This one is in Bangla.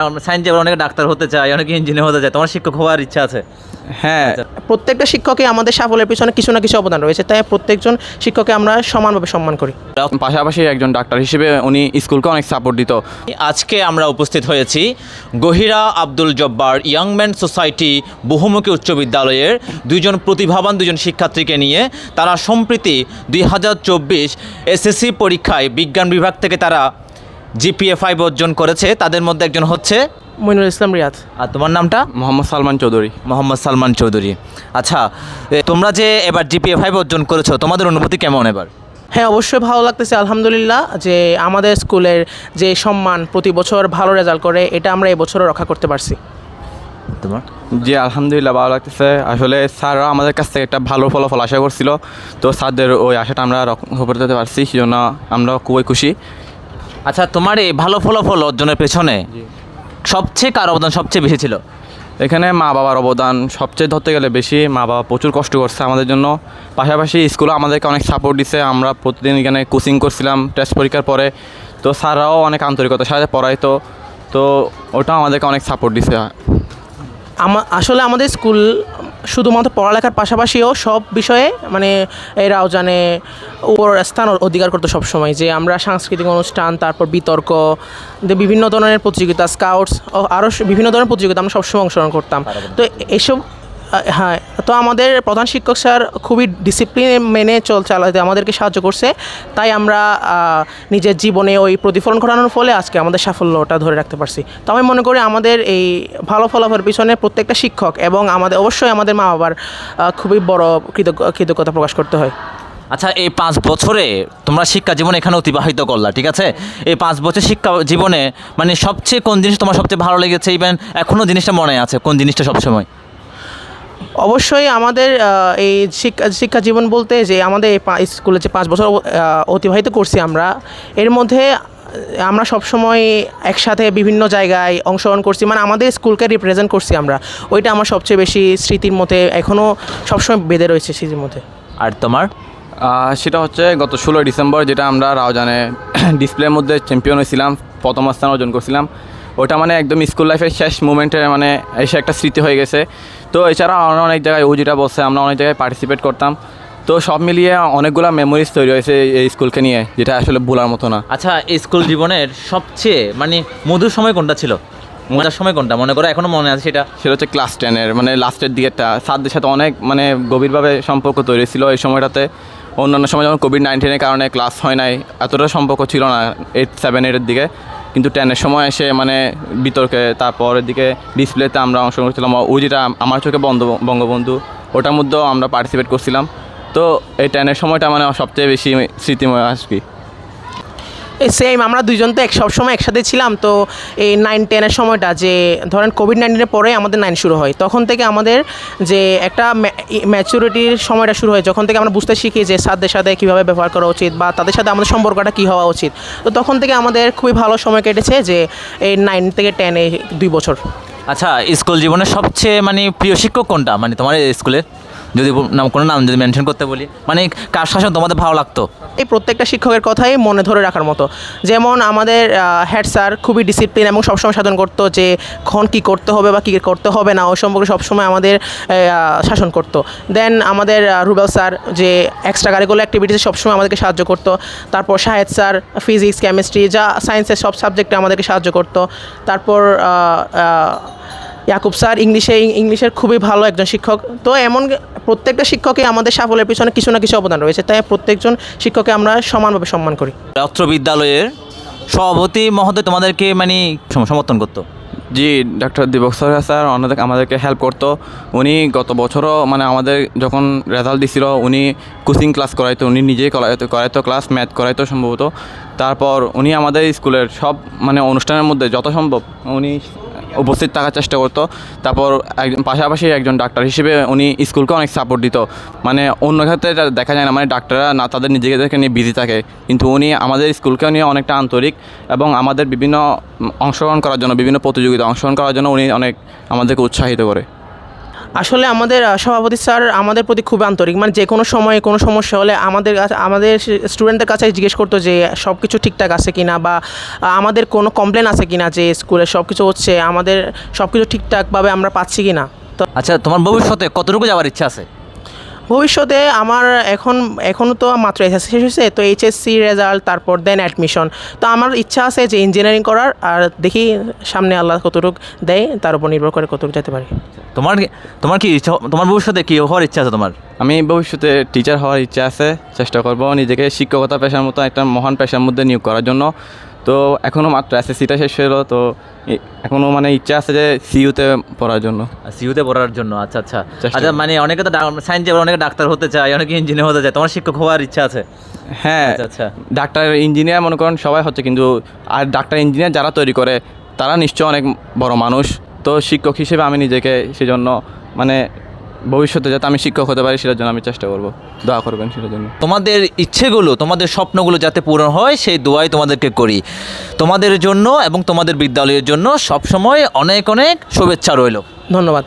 সায়েন্স যে অনেকে ডাক্তার হতে চায় অনেকে ইঞ্জিনিয়ার হতে চায় তোমার শিক্ষক হওয়ার ইচ্ছা আছে। হ্যাঁ প্রত্যেকটা শিক্ষকই আমাদের সাফল্যের পিছনে কিছু না কিছু অবদান রয়েছে তাই প্রত্যেকজন শিক্ষককে আমরা সমানভাবে সম্মান করি। পাশাপাশি একজন ডাক্তার হিসেবে উনি স্কুলকে অনেক সাপোর্ট দিত। আজকে আমরা উপস্থিত হয়েছি গহিরা আব্দুল জব্বার ইয়াংম্যান সোসাইটি বহুমুখী উচ্চ বিদ্যালয়ের দুইজন প্রতিভাবান দুজন শিক্ষার্থীকে নিয়ে। তারা সম্প্রতি দুই হাজার চব্বিশ এসএসসি পরীক্ষায় বিজ্ঞান বিভাগ থেকে তারা জিপিএ ফাইভ অর্জন করেছে। তাদের মধ্যে একজন হচ্ছে মইনুল ইসলাম রিয়াদ। আর তোমার নামটা? মোহাম্মদ সালমান চৌধুরী। মোহাম্মদ সালমান চৌধুরী। আচ্ছা এ, তোমরা যে এবার জিপিএ ফাইভ অর্জন করেছ তোমাদের অনুভূতি কেমন এবার? হ্যাঁ অবশ্যই ভালো লাগতেছে আলহামদুলিল্লাহ যে আমাদের স্কুলের যে সম্মান প্রতি বছর ভালো রেজাল্ট করে এটা আমরা এবছরও রক্ষা করতে পারছি। তোমার? জি আলহামদুলিল্লাহ ভালো লাগতেছে। আসলে স্যাররা আমাদের কাছ থেকে একটা ভালো ফলাফল আশা করছিল। তো স্যারদের ওই আশাটা আমরা রক্ষা করতে পারছি সেই জন্য আমরা খুবই খুশি। আচ্ছা তোমার এই ভালো ফলাফল অর্জনের পেছনে সবচেয়ে কার অবদান সবচেয়ে বেশি ছিল? এখানে মা বাবার অবদান সবচেয়ে ধরতে গেলে বেশি মা বাবা প্রচুর কষ্ট করছে আমাদের জন্য। পাশাপাশি স্কুলে আমাদেরকে অনেক সাপোর্ট দিছে আমরা প্রতিদিন এখানে কোচিং করছিলাম টেস্ট পরীক্ষার পরে। তো স্যাররাও অনেক আন্তরিকতার সাথে পড়াইতো তো ওটা আমাদেরকে অনেক সাপোর্ট দিছে। আমা আসলে আমাদের স্কুল শুধুমাত্র পড়ালেখার পাশাপাশিও সব বিষয়ে মানে এরাও জানে উপর স্থান অধিকার করতো সবসময় যে আমরা সাংস্কৃতিক অনুষ্ঠান তারপর বিতর্ক যে বিভিন্ন ধরনের প্রতিযোগিতা স্কাউটস ও আরও বিভিন্ন ধরনের প্রতিযোগিতা আমরা সবসময় অংশগ্রহণ করতাম। তো এসব হ্যাঁ তো আমাদের প্রধান শিক্ষক স্যার খুবই ডিসিপ্লিন মেনে চল চালাতে, আমাদেরকে সাহায্য করছে। তাই আমরা নিজের জীবনে ওই প্রতিফলন ঘটানোর ফলে আজকে আমাদের সাফল্যটা ধরে রাখতে পারছি। তো আমি মনে করি আমাদের এই ভালো ফলাফলের পিছনে প্রত্যেকটা শিক্ষক এবং আমাদের, অবশ্যই আমাদের মা বাবার খুবই বড় কৃতজ্ঞ, কৃতজ্ঞতা প্রকাশ করতে হয়। আচ্ছা এই পাঁচ বছরে তোমরা শিক্ষা জীবনে এখানে অতিবাহিত করলা, ঠিক আছে? এই পাঁচ বছর শিক্ষা জীবনে মানে সবচেয়ে কোন জিনিস তোমার সবচেয়ে ভালো লেগেছে? ইভেন এখনও জিনিসটা মনে আছে, কোন জিনিসটা সবসময়? অবশ্যই আমাদের এই শিক্ষা শিক্ষা জীবন বলতে যে আমাদের এই স্কুলে যে পাঁচ বছর অতিবাহিত করছি আমরা এর মধ্যে আমরা সবসময় একসাথে বিভিন্ন জায়গায় অংশগ্রহণ করছি মানে আমাদের স্কুলকে রিপ্রেজেন্ট করছি আমরা। ওইটা আমার সবচেয়ে বেশি স্মৃতির মধ্যে এখনও সবসময় বেঁধে রয়েছে স্মৃতির মধ্যে। আর তোমার? সেটা হচ্ছে গত ষোলোই ডিসেম্বর যেটা আমরা রাওজানে ডিসপ্লের মধ্যে চ্যাম্পিয়ন হয়েছিলাম প্রথম স্থান অর্জন করছিলাম। ওটা মানে একদম স্কুল লাইফের শেষ মুমেন্টে মানে এসে একটা স্মৃতি হয়ে গেছে। তো এছাড়া আমরা অনেক জায়গায় ও যেটা বলছে আমরা অনেক জায়গায় পার্টিসিপেট করতাম। তো সব মিলিয়ে অনেকগুলো মেমোরিজ তৈরি হয়েছে এই স্কুলকে নিয়ে যেটা আসলে ভোলার মতো না। আচ্ছা এই স্কুল জীবনের সবচেয়ে মানে মধুর সময় কোনটা ছিল? মজার সময় কোনটা? মনে করো এখনও মনে আছে সেটা। সেটা হচ্ছে ক্লাস টেনের মানে লাস্টের দিকেরটা। স্যারদের সাথে অনেক মানে গভীরভাবে সম্পর্ক তৈরি ছিল এই সময়টাতে। অন্যান্য সময় যেমন কোভিড নাইন্টিনের কারণে ক্লাস হয় নাই এতটা সম্পর্ক ছিল না এইট সেভেন এইটের দিকে। কিন্তু টেনের সময় এসে মানে বিতর্কে, তারপরের দিকে ডিসপ্লেতে আমরা অংশগ্রহণ করছিলাম, ও যেটা আমার চোখে বন্ধ, বঙ্গবন্ধু, ওটার মধ্যেও আমরা পার্টিসিপেট করছিলাম। তো এই টেনের সময়টা মানে সবচেয়ে বেশি স্মৃতিময় আসবি সেম আমরা দুইজন তো এক, সবসময় একসাথে ছিলাম। তো এই নাইন টেনের সময়টা যে, ধরেন কোভিড নাইন্টিনের পরে আমাদের নাইন শুরু হয়। তখন থেকে আমাদের যে একটা ম্যাচুরিটির সময়টা শুরু হয়। যখন থেকে আমরা বুঝতে শিখি যে স্যারদের সাথে কীভাবে ব্যবহার করা উচিত বা তাদের সাথে আমাদের সম্পর্কটা কী হওয়া উচিত। তো তখন থেকে আমাদের খুবই ভালো সময় কেটেছে যে, এই নাইন থেকে টেনে দুই বছর। আচ্ছা স্কুল জীবনের সবচেয়ে মানে প্রিয় শিক্ষক কোনটা? মানে তোমার স্কুলের যদি নাম কোনো নাম যদি মেনশন করতে বলি মানে কার শাসন তোমাদের ভালো লাগতো? এই প্রত্যেকটা শিক্ষকের কথাই মনে ধরে রাখার মতো। যেমন আমাদের হেড স্যার খুবই ডিসিপ্লিন এবং সবসময় সাধন করতো যে, খন কী করতে হবে বা কী করতে হবে না? ওই সম্পর্কে সবসময় আমাদের শাসন করতো। দেন আমাদের রুবেল স্যার যে এক্সট্রা কারিকুলার অ্যাক্টিভিটিসে সবসময় আমাদেরকে সাহায্য করতো। তারপর শাহেদ স্যার ফিজিক্স কেমিস্ট্রি যা সায়েন্সের সব সাবজেক্টে আমাদেরকে সাহায্য করতো। তারপর ইয়াকুব স্যার ইংলিশে ইংলিশের খুবই ভালো একজন শিক্ষক। তো এমন প্রত্যেকটা শিক্ষকই আমাদের সাফল্যের পিছনে কিছু না কিছু অবদান রয়েছে তাই প্রত্যেকজন শিক্ষককে আমরা সমানভাবে সম্মান করি। অত্র বিদ্যালয়ের সভাপতি মহোদয় তোমাদেরকে মানে সমর্থন করতো? জি ডক্টর দীপক সরকার স্যার আমাদের আমাদেরকে হেল্প করতো। উনি গত বছরও মানে আমাদের যখন রেজাল্ট দিছিল উনি কোচিং ক্লাস করাইতো উনি নিজেই করাইতো করাইতো ক্লাস ম্যাথ করাইতো সম্ভবত। তারপর উনি আমাদের স্কুলের সব মানে অনুষ্ঠানের মধ্যে যত সম্ভব উনি উপস্থিত থাকার চেষ্টা করতো। তারপর একজন পাশাপাশি একজন ডাক্তার হিসেবে উনি স্কুলকে অনেক সাপোর্ট দিত। মানে অন্য ক্ষেত্রে দেখা যায় না মানে ডাক্তাররা না তাদের নিজেদেরকে নিয়ে বিজি থাকে। কিন্তু উনি আমাদের স্কুলকে নিয়ে অনেকটা আন্তরিক এবং আমাদের বিভিন্ন অংশগ্রহণ করার জন্য, বিভিন্ন প্রতিযোগিতা অংশগ্রহণ করার জন্য উনি অনেক আমাদেরকে উৎসাহিত করে। আসলে আমাদের সভাপতি স্যার আমাদের প্রতি খুবই আন্তরিক। মানে যে কোনো সময়ে কোনো সমস্যা হলে আমাদের আমাদের স্টুডেন্টদের কাছে জিজ্ঞেস করতো যে সব কিছু ঠিকঠাক আছে কি না বা আমাদের কোনো কমপ্লেন আছে কি না যে, স্কুলে সব কিছু হচ্ছে, আমাদের সব কিছু ঠিকঠাকভাবে আমরা পাচ্ছি কি না তো আচ্ছা তোমার ভবিষ্যতে কতটুকু যাওয়ার ইচ্ছা আছে? ভবিষ্যতে আমার এখন এখনও তো মাত্র এসএসসি শেষ হয়েছে তো এইচএসসি রেজাল্ট তারপর দেন অ্যাডমিশন তো আমার ইচ্ছা আছে যে ইঞ্জিনিয়ারিং করার আর দেখি সামনে আল্লাহ কতটুকু দেয় তার উপর নির্ভর করে কতটুকু যেতে পারি। তোমার কি- তোমার কি ইচ্ছা- তোমার ভবিষ্যতে কী হওয়ার ইচ্ছা আছে তোমার? আমি ভবিষ্যতে টিচার হওয়ার ইচ্ছা আছে চেষ্টা করব নিজেকে শিক্ষকতা পেশার মতো একটা মহান পেশার মধ্যে নিয়োগ করার জন্য। তো এখনও মাত্র এসএসসিটা শেষ হলো তো এখনও মানে ইচ্ছা আছে যে সিইউতে পড়ার জন্য সিইউতে পড়ার জন্য আচ্ছা আচ্ছা আচ্ছা। মানে অনেকে তো সায়েন্স অনেকে ডাক্তার হতে চায় অনেকে ইঞ্জিনিয়ার হতে চায় তোমার শিক্ষক হওয়ার ইচ্ছা আছে হ্যাঁ আচ্ছা, আচ্ছা। ডাক্তার ইঞ্জিনিয়ার মনে করেন সবাই হচ্ছে কিন্তু আর ডাক্তার ইঞ্জিনিয়ার যারা তৈরি করে তারা নিশ্চয় অনেক বড় মানুষ তো শিক্ষক হিসেবে আমি নিজেকে সেজন্য মানে ভবিষ্যতে যাতে আমি শিক্ষক হতে পারি সেটার জন্য আমি চেষ্টা করব। দোয়া করবেন সেটার জন্য। তোমাদের ইচ্ছেগুলো তোমাদের স্বপ্নগুলো যাতে পূরণ হয় সেই দোয়াই তোমাদেরকে করি। তোমাদের জন্য এবং তোমাদের বিদ্যালয়ের জন্য সবসময় অনেক অনেক শুভেচ্ছা রইল। ধন্যবাদ।